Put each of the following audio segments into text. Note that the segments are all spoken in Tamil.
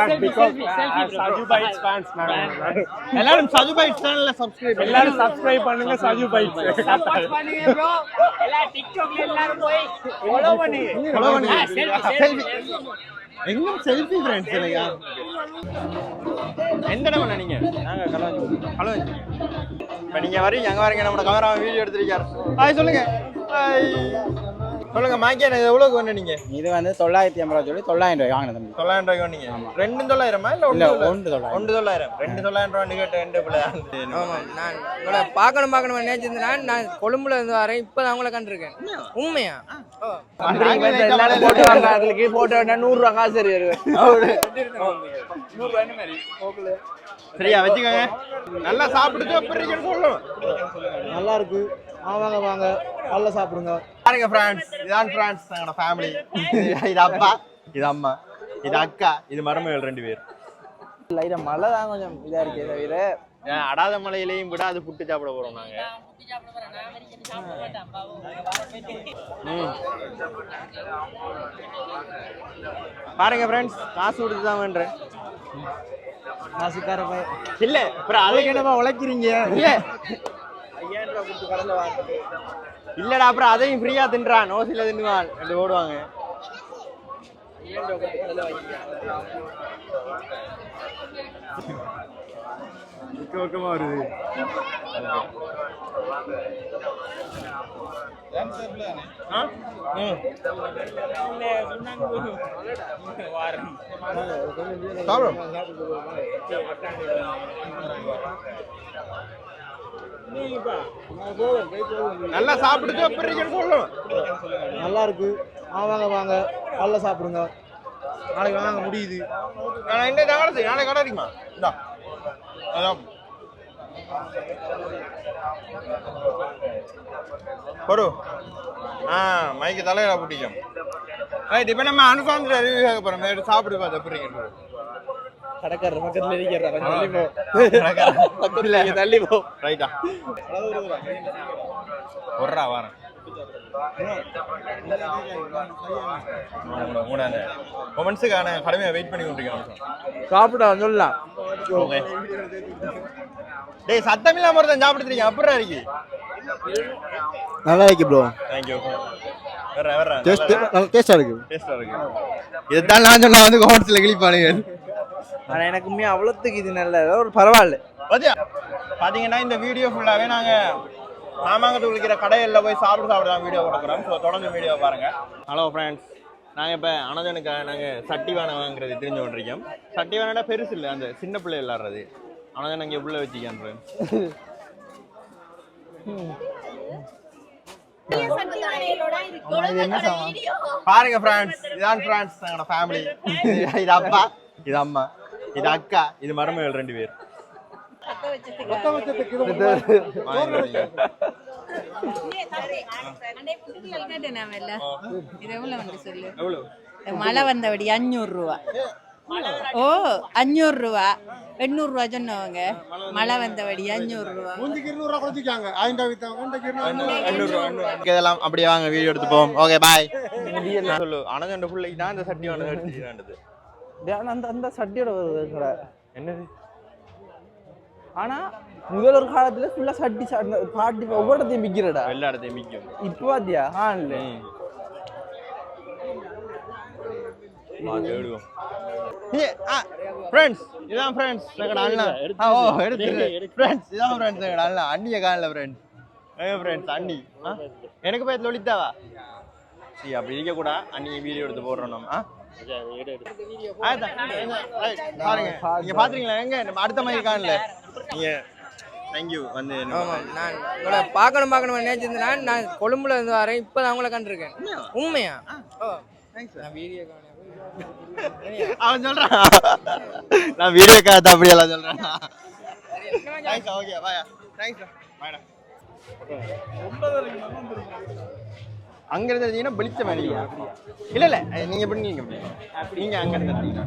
சஜு பைட்ஸ் ஃபேன்ஸ் எல்லாரும் சஜு பைட் சேனல்ல சப்ஸ்கிரைப் எல்லாரும் சப்ஸ்கிரைப் பண்ணுங்க சஜு பைட்ஸ் எல்லாம் டிக்டாக்ல எல்லாரும் போய் ஃபாலோ பண்ணுங்க பண்ணுங்க. ஆ, selfie, selfie. எங்கும் செல்ஃபி ஃப்ரெண்ட்ஸ் இல்லையா? எந்த இடம் நீங்க? நாங்க கலாச்சி ஹலோ இப்போ நீங்க வரீங்க அங்க வரீங்க நம்ம கேமரா வீடியோ எடுத்திருக்காரு. ஹாய் சொல்லுங்க. ஹாய் சொல்லுங்க மாக்கியா இது எவ்வளோக்கு வேணும் நீங்க? இது வந்து தொள்ளாயிரத்தி ஐம்பது ரூபா சொல்லி தொள்ளாயிரம் ரூபாய் வாங்கின தம்பி. தொள்ளாயிரம் ரூபாய்க்கு வேணுங்க ரெண்டு தொள்ளாயிரமா இல்ல இல்ல ஒன்று ஒன்று தொள்ளாயிரம். ஒன்று தொள்ளாயிரம். ரெண்டு தொள்ளாயிரம் ரூபா நிகழ்ட்டு ரெண்டு பிள்ளை நான் உங்களை பார்க்கணும் பார்க்கணும் நினைச்சிருந்தேன் நான் கொழும்புல இருந்து வரேன். இப்போ நான் உங்களை கண்டிருக்கேன். உண்மையா? போட்டு வாங்க அதுக்கு போட்டோ நூறு ரூபா காசு சரியா வச்சுக்கோங்க. நல்லா சொல்லணும்? நல்லா இருக்கு. வாங்க வாங்க. நல்லா சாப்பிடுங்க. பாருங்க ஃப்ரான்ஸ் இதான் ஃப்ரான்ஸ் எங்களோட ஃபேமிலி இது அப்பா இது அம்மா இது அக்கா இது மருமகள் ரெண்டு பேர். லைட்டா மழை தான் கொஞ்சம் இதா இருக்கே தவிர. அடாத மலையிலையும் கூட அது புட்டு சாப்பிட போறோம் நாங்க. பாருங்க ஃப்ரெண்ட்ஸ் காசு கொடுத்து தான் வேண்டேன் காசுக்கார இல்ல அப்புறம் அதுக்கு என்னப்பா உழைக்கிறீங்க? இல்ல. இல்லடா அப்புறம் அதையும் ஃப்ரீயா தின்றான். நோசில தின்னுவான். ரெண்டு ஓடுவாங்க. வருது. சாப்பிடும் நல்லா அப்புறம் இருக்கேன்னு சொல்லணும் நல்லா இருக்கு. வாங்க வாங்க நல்லா சாப்பிடுங்க. நாளைக்கு வாங்க முடியுது. நான் என்ன கடை நாளைக்கு கடை இருக்குமா? இந்தா. அதான். பொறு. ஆ மைக்கு தலையில பிடிக்கும் ரைட் இப்போ நம்ம அனுசாந்திர அறிவு கேட்க போகிறோம் சாப்பிடு பார்த்து எப்படி கடைக்காரர் பக்கத்துல இருக்கிறார் தள்ளி போ பக்கத்துல பக்கத்துல தள்ளி போ ரைட்டா ஒர்றா வரேன் கொமெண்ட்ஸுக்கான கடமையை வெயிட் பண்ணி கொண்டிருக்கேன் சாப்பிட சொல்லலாம் டேய் சத்தம் இல்லாம ஒருத்தன் சாப்பிடுறீங்க அப்புறம் இருக்கு நல்லா இருக்கு ப்ரோ தேங்க்யூ வர்றேன் வர்றேன் டேஸ்ட் டேஸ்டா இருக்கு. டேஸ்டா இருக்கு. இதுதான் நான் சொன்னா வந்து கொமெண்ட்ஸ்ல கிளிப்பானுங்க ஆனா எனக்கு உண்மையா அவ்வளோத்துக்கு இது நல்ல ஒரு பரவாயில்ல. பாத்தியா? பாத்தீங்கன்னா இந்த வீடியோ ஃபுல்லாவே நாங்க மாமாங்கத்து விളിக்கிற கடையில் போய் சாப்பிட்டு சாப்பிட்டு தான் வீடியோ கொடுக்குறோம். ஸோ தொடர்ந்து வீடியோ பாருங்க. ஹலோ ஃப்ரெண்ட்ஸ் நாங்கள் இப்போ அனதனுக்காக நாங்கள் சட்டி வாங்குறது தெரிஞ்சு கொண்டிருக்கோம். சட்டி வானடா பெருசு இல்லை அந்த சின்ன பிள்ளை விளாட்றது அனதன் அங்கே உள்ள வச்சுக்கான் பாருங்க ஃப்ரெண்ட்ஸ் இதான் ஃப்ரெண்ட்ஸ் எங்களோட ஃபேமிலி இது அப்பா. இது அம்மா. இது அக்கா இது மருமகள் ரெண்டு பேர். மழை வந்தபடி அஞ்சூறு ரூபா. ஓ அஞ்சூறு ரூபா. எண்ணூறு ரூபா சொன்னவங்க. மழை வந்தபடி அஞ்சூறு ரூபா. இதெல்லாம் அப்படியே வாங்க வீடியோ எடுத்து போவோம் ஓகே பாய் சொல்லு. அனதண்ட பிள்ளைக்கு தான் இந்த சட்டி வாங்க அந்த அந்த சட்டியோட ஒரு கடை. என்னது? ஆனா முதல் ஒரு காலத்துல ஃபுல்லா சட்டி பாட்டி ஒவ்வொரு இடத்தையும் விக்கிறடா எல்லா இடத்தையும் மிக்கும். இப்ப பாத்தியா? ஆன்ல தேடுவோம். ஃப்ரெண்ட்ஸ் இதான் ஃப்ரெண்ட்ஸ் எங்கட அண்ணன் ஆ, ஓ எடுத்து ஃப்ரெண்ட்ஸ் இதான் ஃப்ரெண்ட்ஸ் எங்கட அண்ணன் அண்ணிய காணல ஃப்ரெண்ட்ஸ் ஃப்ரெண்ட்ஸ் அண்ணி. ஆ? எனக்கு போய் லொலித்தாவா சரி அப்படி இருக்க கூட அண்ணி வீடியோ எடுத்து போடுறோம் நம்ம ஆ? பாருங்க. நீங்க பாத்துறீங்களா எங்க நம்ம அடுத்த மாதிரி காணல நீங்க தேங்க்யூ வந்து ஆமாம் நான் உங்களை பார்க்கணும் பார்க்கணும் நினைச்சிருந்தேன். நான் கொழும்புல இருந்து வரேன். இப்போ நான் உங்களை கண்டிருக்கேன். உண்மையா? ஓ. நான் வீடியோ காண அவன் சொல்றான் நான் வீடியோ காத்த அப்படியெல்லாம் சொல்றேன் தேங்க்ஸ் ஓகே பாயா தேங்க்ஸ் பாய்டா அங்க இருந்து இருந்தீங்கன்னா வெளிச்சம் அடிக்கும் இல்ல இல்ல. நீங்க எப்படி நீங்க? நீங்க அங்க இருந்து இருந்தீங்கன்னா.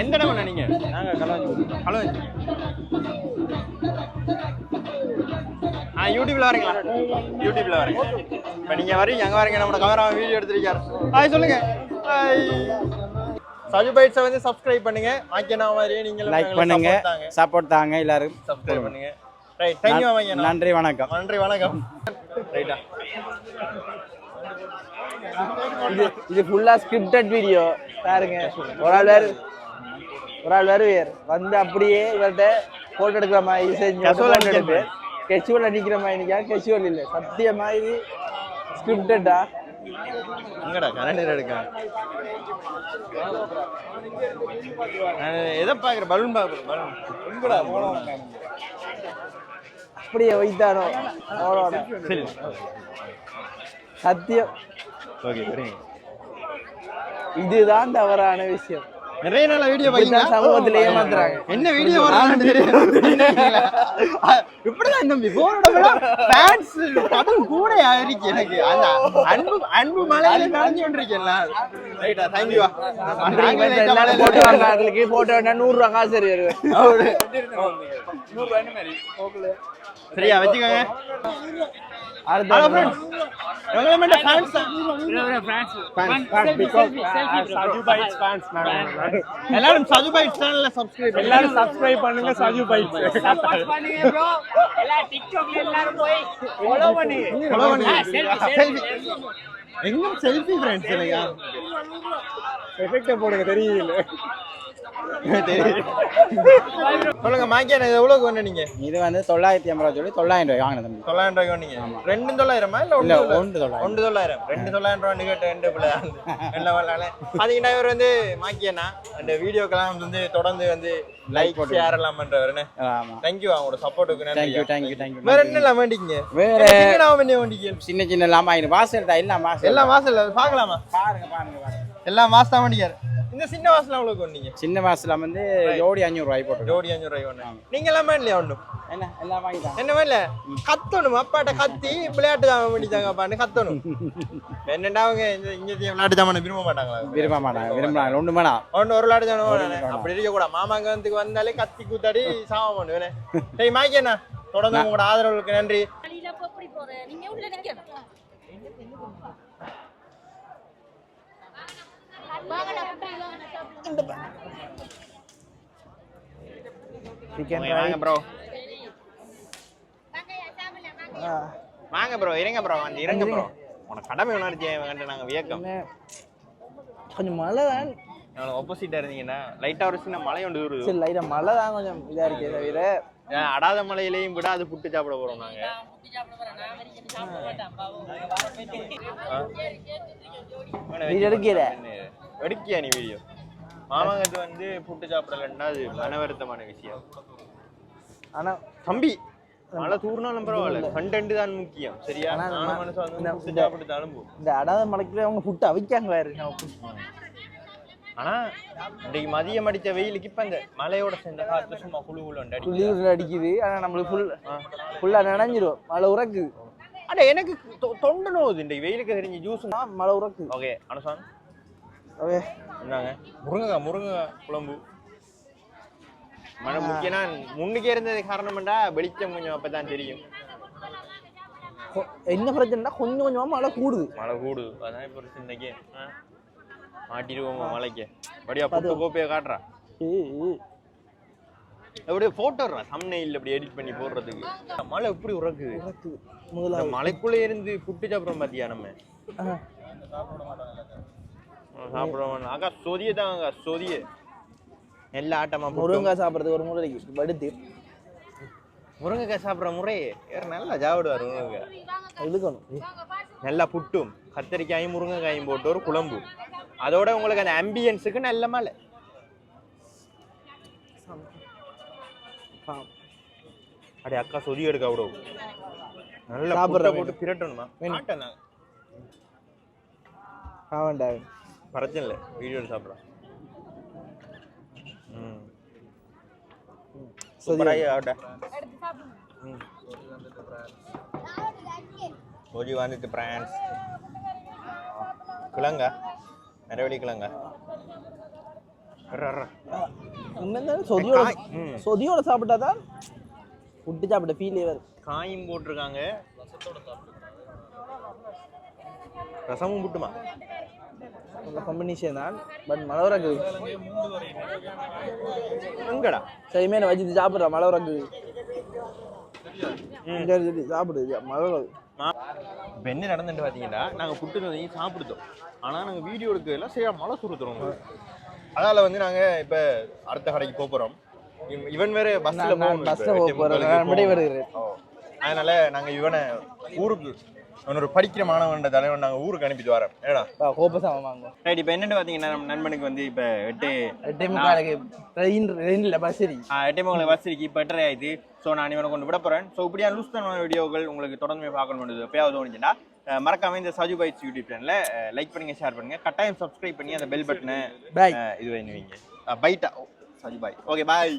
எந்த இடம் நீங்க? நாங்க கலாச்சி ஹலோ ஆ யூடியூப்ல வரீங்களா? யூடியூப்ல வரீங்க. இப்போ நீங்கள் வரீங்க அங்கே வரீங்க. நம்மளோட கவரா வீடியோ எடுத்திருக்காரு. ஹாய் சொல்லுங்க. ஹாய் சஜு பைட்ஸை வந்து சப்ஸ்கிரைப் பண்ணுங்க. ஆக்கியனா மாதிரியே நீங்களும் லைக் பண்ணுங்க. சப்போர்ட் தாங்க எல்லாரும். சப்ஸ்கிரைப் பண்ணுங்க. நன்றி வணக்கம். நன்றி வணக்கம். ரைட்டா இது இது ஃபுல்லா ஸ்கிரிப்டட் வீடியோ பாருங்க. ஒரு ஆள் வேறு ஒரு ஆள் வருவார் வந்து அப்படியே இவர்கிட்ட போட்டோ எடுக்கிற மாதிரி செஞ்சு எடுத்து கெச்சுவல் அடிக்கிற மாதிரி நிற்கா கெச்சுவல் இல்லை. சத்தியமா இது ஸ்கிரிப்டடா எங்கடா கரண்ட் எடுக்க. எதை பார்க்குற பலூன் பார்க்குறேன் பலூன். அப்படியே வைத்தானோ? அவரோட. சத்தியம். இதுதான் தவறான விஷயம். நிறைய நாள் வீடியோ இப்படித்தான் சமூகத்துல ஏமாத்துறாங்க. என்ன வீடியோ வரான்னு இப்படிதான் தம்பி போனோட ஃபேன்ஸ் கடும் கூட இருக்கு எனக்கு. அந்த அன்பு அன்பு மலையில நனைஞ்சு கொண்டிருக்கேன்ல ரைட்டா தேங்க்யூ எல்லாரும் போட்டோ வாங்க. அதுக்கு போட்டோ வேணா நூறு ரூபா காசு வருவேன் சரியா வச்சுக்கோங்க. ஹலோ ஃப்ரெண்ட்ஸ் மட்டும் ஃபேன்ஸ் சஜு பைட்ஸ் ஃபேன்ஸ் எல்லாரும் சஜு பைட் சேனல்ல சப்ஸ்கிரைப் எல்லாரும் சப்ஸ்கிரைப் பண்ணுங்க சஜு பைட்ஸ் பண்ணுங்க ப்ரோ எல்லா டிக்டாக்ல எல்லாரும் போய் ஃபாலோ. செல்ஃபி எங்கும் செல்ஃபி ஃப்ரெண்ட்ஸ் இல்லையா? எஃபெக்ட் போடுங்க தெரியல. சொல்லுங்க மாக்கியா இது எவ்வளவுக்கு வேணும் நீங்க? இது வந்து தொள்ளாயிரத்தி ஐம்பது ரூபா சொல்லி தொள்ளாயிரம் ரூபாய் வாங்கின தம்பி. தொள்ளாயிரம் ரூபாய்க்கு வந்தீங்க ரெண்டு தொள்ளாயிரமா இல்ல ஒன்று ஒன்று தொள்ளாயிரம். ஒன்று தொள்ளாயிரம். ரெண்டு தொள்ளாயிரம் ரூபா கேட்ட ரெண்டு பிள்ளை. என்ன வரலால பாத்தீங்கன்னா இவர் வந்து மாக்கியண்ணா அந்த வீடியோக்கெல்லாம் வந்து தொடர்ந்து வந்து லைக் ஷேர் எல்லாம் பண்றவருன்னு தேங்க்யூ அவங்களோட சப்போர்ட்டுக்கு தேங்க்யூ தேங்க்யூ தேங்க்யூ வேற என்ன எல்லாம் வேண்டிங்க? வேற என்ன வேண்டிங்க? சின்ன சின்ன இல்லாம ஆயிரம் வாசல் தான் எல்லாம் வாசல் எல்லாம் வாசல் பார்க்கலாமா? பாருங்க பாருங்க பாருங்க. எல்லாம் வாசல் தான் வேண்டிக்காரு. இந்த சின்ன வாசல் அவ்வளோக்கு வந்தீங்க சின்ன வாசல் வந்து ஜோடி அஞ்சூறு ரூபாய் போட்டு ஜோடி அஞ்சு ரூபாய் ஒன்று நீங்க எல்லாம் இல்லையா ஒன்றும் என்ன? எல்லாம் வாங்கிட்டாங்க என்ன மேல கத்தணும். அப்பாட்ட கத்தி விளையாட்டு ஜாமான் பண்ணிட்டாங்க அப்பான்னு கத்தணும். என்னடா அவங்க இந்த இங்க விளையாட்டு ஜாமான விரும்ப மாட்டாங்களா? விரும்ப மாட்டாங்க. விரும்புறாங்க ஒன்று வேணாம். ஒன்று ஒரு விளையாட்டு ஜாமான் அப்படி இருக்க கூட மாமாங்க வந்து வந்தாலே கத்தி கூத்தாடி சாமம் பண்ணுவேன். சரி மாய்க்கண்ணா தொடர்ந்து உங்களோட ஆதரவுக்கு நன்றி. நிக்கணும் வாங்க ப்ரோ வாங்க ப்ரோ இருங்க ப்ரோ வந்து இருங்க ப்ரோ உனக்கு கடமை உணர்ச்சி கண்டு நாங்க வியக்கம் கொஞ்சம் மழை தான் ஆப்போசிட்டா இருந்தீங்கன்னா லைட்டா ஒரு சின்ன மலை ஒன்று வருது சரி லைட்டா மழை தான் கொஞ்சம் இதா இருக்கே தவிர அடாத மலையிலையும் விட அது புட்டு சாப்பிட போறோம் நாங்க வீடியோ எடுக்கல. எடுக்கியா நீ வீடியோ மாமாங்கத்து வந்து புட்டு சாப்பிடலன்னா அது மன வருத்தமான விஷயம். ஆனா தம்பி மழை தூர்னாலும் பரவாயில்ல. கண்டென்ட் தான் முக்கியம். சரியா? ஆனா நான் மனசு வந்து இந்த- சாப்பிட்டுட்டாலும் அடாத மலைக்குள்ள அவங்க புட்டு அவிக்காங்க வேறு ஆனா இன்னைக்கு மதியம் அடிச்ச வெயிலுக்கு இப்ப இந்த மலையோட சேர்ந்த காத்து சும்மா குழு குழு அடிக்குது. ஆனா நம்மளுக்கு ஃபுல் ஃபுல்லா நனைஞ்சிரும். மழை உறக்குது அட எனக்கு தொண்டு நோவுது இந்த வெயிலுக்கு தெரிஞ்சு ஜூஸ் மழை உறக்குது ஓகே அனுசான் ஓகே என்னங்க? முருங்கக்காய் முருங்கக்காய் குழம்பு. மழை முக்கியனா முன்னுக்கே இருந்தது காரணம்டா வெளிச்சம் கொஞ்சம் அப்பதான் தெரியும். என்ன பிரச்சனைனா கொஞ்சம் கொஞ்சமா மழை கூடுது. மழை கூடுது. அதான் இப்போ கேம் மாட்டிடுவோம் மலைக்கு. அப்படியா புட்டு கோப்பையை காட்டுறா. அப்படியே போட்டோடுறா சம்னையில் அப்படி எடிட் பண்ணி போடுறதுக்கு. மழை எப்படி உறக்குது? முதலாவது. மலைக்குள்ளே இருந்து புட்டு சாப்பிட்றோம் பாத்தியா நம்ம. சாப்பிடுவோம் அக்கா சொதிய தான் அக்கா சொதிய எல்லா ஆட்டமா. முருங்கைக்காய் சாப்பிட்றதுக்கு ஒரு முறைக்கு படுத்து. முருங்கைக்காய் சாப்பிட்ற வேற நல்லா சாப்பிடுவார் முருங்கைக்காய் இழுக்கணும். ஏய், நல்லா புட்டும். கத்தரிக்காயும் முருங்கைக்காயும் போட்டு ஒரு குழம்பு. அதோட உங்களுக்கு அந்த ஆம்பியன்ஸுக்கு நல்ல மழை. அடே அக்கா சொதி எடுக்க விடும் நல்ல சாப்பிடுற புட்டை பிரட்டணுமா? பாவம்டா பிரச்சனை இல்லை வீடியோ சாப்பிட்றேன் ம். சூப்பராகி ஆகட்ட ம். ஒஜி வந்துட்டு பிரான்ஸ். கிழங்கா? நரவழி கிழங்கா? சொதியோட. சொதியோட சாப்பிட்டா தான் புட்டு சாப்பிட்ட ஃபீலே வரும் காயும் போட்டிருக்காங்க. ரசமும் புட்டுமா? தான் பட் மலவரகு எங்கடா சரி மேல வச்சுட்டு சாப்பிட்ற மலவரகு சாப்பிடு இப்போ என்ன நடந்துட்டு பார்த்தீங்கன்னா நாங்கள் புட்டு தந்தையும் சாப்பிடுதோம் ஆனால் நாங்கள் வீடியோ எடுக்கல சரியா மழை சுருத்துறோம் அதனால வந்து நாங்கள் இப்போ அடுத்த கடைக்கு போக போகிறோம் இவன் வேற பஸ்ஸில் நான் பஸ்ல போக போறேன் நான் விடைபெறுகிறேன் அதனால நாங்கள் இவனை ஊருக்கு ஒரு படிக்கிற மாணவன் தலைவன் நாங்கள் ஊருக்கு அனுப்பிட்டு வரேன் ஏடா கோபசாம வாங்க ரைட் இப்போ என்னென்னு பார்த்தீங்கன்னா நம்ம நண்பனுக்கு வந்து இப்போ எட்டு எட்டே முக்காலுக்கு ட்ரெயின் ட்ரெயினில் பஸ் ஆ, எட்டே மங்களுக்கு பஸ் இருக்கு. இப்போ எட்டரை ஆயிடுது. ஸோ நான் இவனை கொண்டு விட போகிறேன் ஸோ இப்படியா லூஸ் தனமான வீடியோக்கள் உங்களுக்கு தொடர்ந்து பார்க்கணும் எப்பயாவது தோணுச்சுன்னா மறக்காம இந்த சஜு பைட்ஸ் யூடியூப் சேனலில் லைக் பண்ணுங்க ஷேர் பண்ணுங்க. கட்டாயம் சப்ஸ்கிரைப் பண்ணி அந்த பெல் பட்டனை Bye. இது பண்ணுவீங்க பைட்டா சஜு பாய் ஓகே பாய்